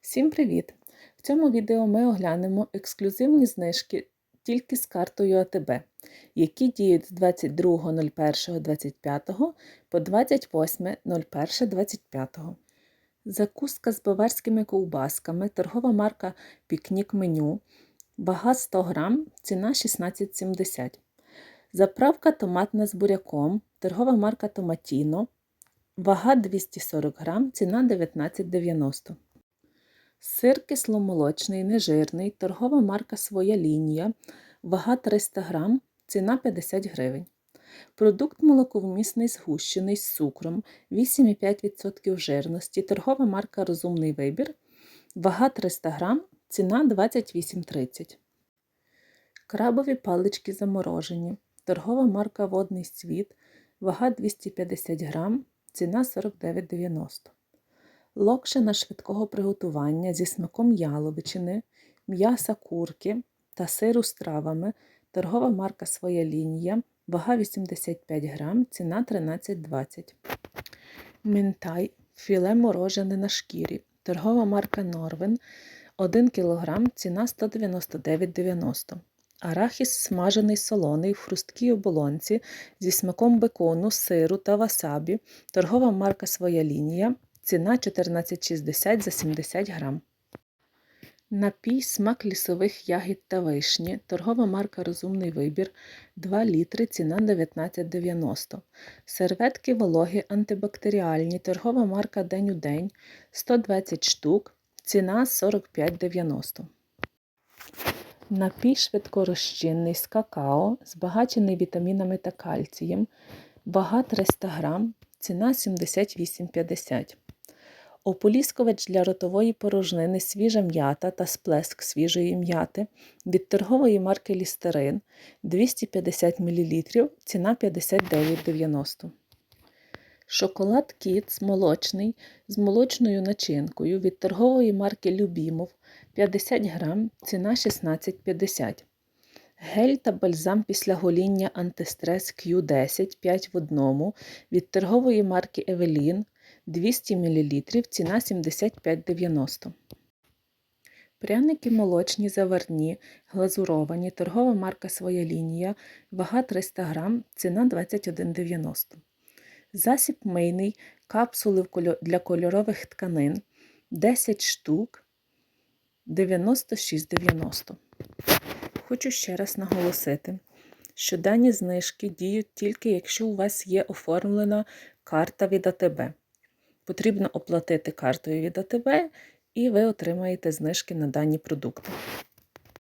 Всім привіт! В цьому відео ми оглянемо ексклюзивні знижки тільки з картою АТБ, які діють з 22.01.25 по 28.01.25. Закуска з баварськими ковбасками, торгова марка Пікнік Меню, вага 100 грам, ціна 16,70. Заправка томатна з буряком, торгова марка Томатіно, вага 240 грам, ціна 19,90. Сир кисломолочний, нежирний, торгова марка Своя лінія, вага 300 грам, ціна 50 гривень. Продукт молоковмісний згущений з цукром, 8,5% жирності, торгова марка Розумний вибір, вага 300 грам, ціна 28,30. Крабові палички заморожені, торгова марка Водний світ, вага 250 грам, ціна 49,90. Локшина швидкого приготування зі смаком яловичини, м'яса курки та сиру з травами, торгова марка Своя лінія, вага 85 грам, ціна 13,20. Минтай, філе морожене на шкірі, торгова марка Норвен, 1 кг, ціна 199,90 Арахіс смажений солоний в хрусткій оболонці зі смаком бекону, сиру та васабі, торгова марка Своя лінія, ціна 14,60 за 70 грам. Напій смак лісових ягід та вишні, торгова марка Розумний вибір, 2 літри, ціна 19,90 Серветки вологі антибактеріальні, торгова марка День у день, 120 штук, ціна 45,90 Напій швидкорозчинний з какао, збагачений вітамінами та кальцієм, вага 300 грам, ціна 78,50 Ополіскувач для ротової порожнини свіжа м'ята та сплеск свіжої м'яти від торгової марки Лістерин 250 мл, ціна 59,90 Шоколад Кіц молочний з молочною начинкою від торгової марки Любімов 50 грам, ціна 16,50 Гель та бальзам після гоління антистрес Q10 5 в 1 від торгової марки Евелін 200 мл, ціна 75,90 Пряники молочні заварні, глазуровані, торгова марка Своя лінія, вага 300 грам, ціна 21,90 Засіб мийний, капсули для кольорових тканин 10 штук 96,90. Хочу ще раз наголосити, що дані знижки діють тільки, якщо у вас є оформлена карта від АТБ. Потрібно оплатити картою від АТБ, і ви отримаєте знижки на дані продукти.